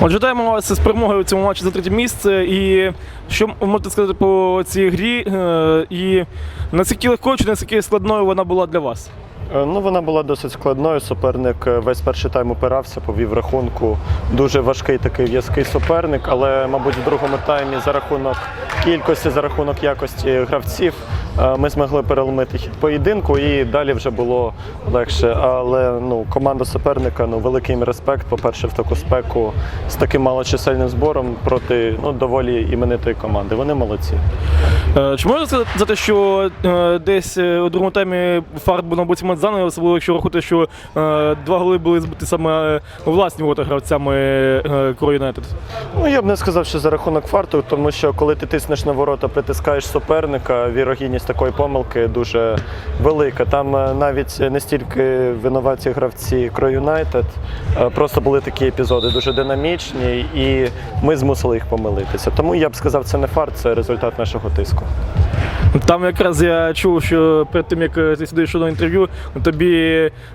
Отже, вітаємо вас з перемогою у цьому матчі за третє місце. І що можете сказати по цій грі? Е, І наскільки легкою чи наскільки складною вона була для вас? Е, Ну, вона була досить складною. Суперник е, весь перший тайм опирався, повів рахунку. Дуже важкий такий в'язкий суперник, але, мабуть, в другому таймі за рахунок кількості, за рахунок якості гравців ми змогли переломити хід поєдинку і далі вже було легше. Але ну, команда суперника, ну, великий їм респект, по-перше, в таку спеку з таким малочисельним збором проти ну, доволі іменитої команди. Вони молодці. Е, Чи можна сказати, що е, десь е, у другому таймі фарт був на боці Мадзана, особливо якщо рахувати, що два голи були збиті саме власні ворота гравцями Юнайтед? Ну, я б не сказав, що за рахунок фарту, тому що коли ти тиснеш на ворота, притискаєш суперника, вірогідність такої помилки дуже велика. Там е, навіть не стільки винуваті гравці Кро Юнайтед, е, просто були такі епізоди дуже динамічні, і ми змусили їх помилитися. Тому я б сказав, це не фарт, це результат нашого тиску. Там якраз я чув, що перед тим як е, ти сюди йшов на інтерв'ю, тобі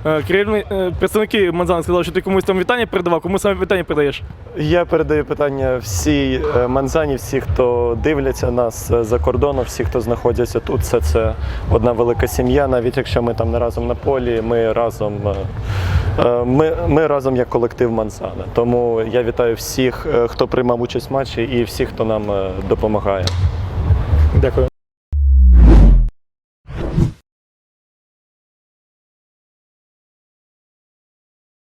е, керівні е, представники Мадзана сказали, що ти комусь там вітання передавав, кому саме вітання передаєш? Я передаю питання всій манзані, всі, хто дивляться нас за кордоном, всі, хто знаходяться тут. Все це одна велика сім'я. Навіть якщо ми там не разом на полі, ми разом. Ми, ми разом як колектив Манзана. Тому я вітаю всіх, хто приймав участь в матчі, і всіх, хто нам допомагає. Дякую.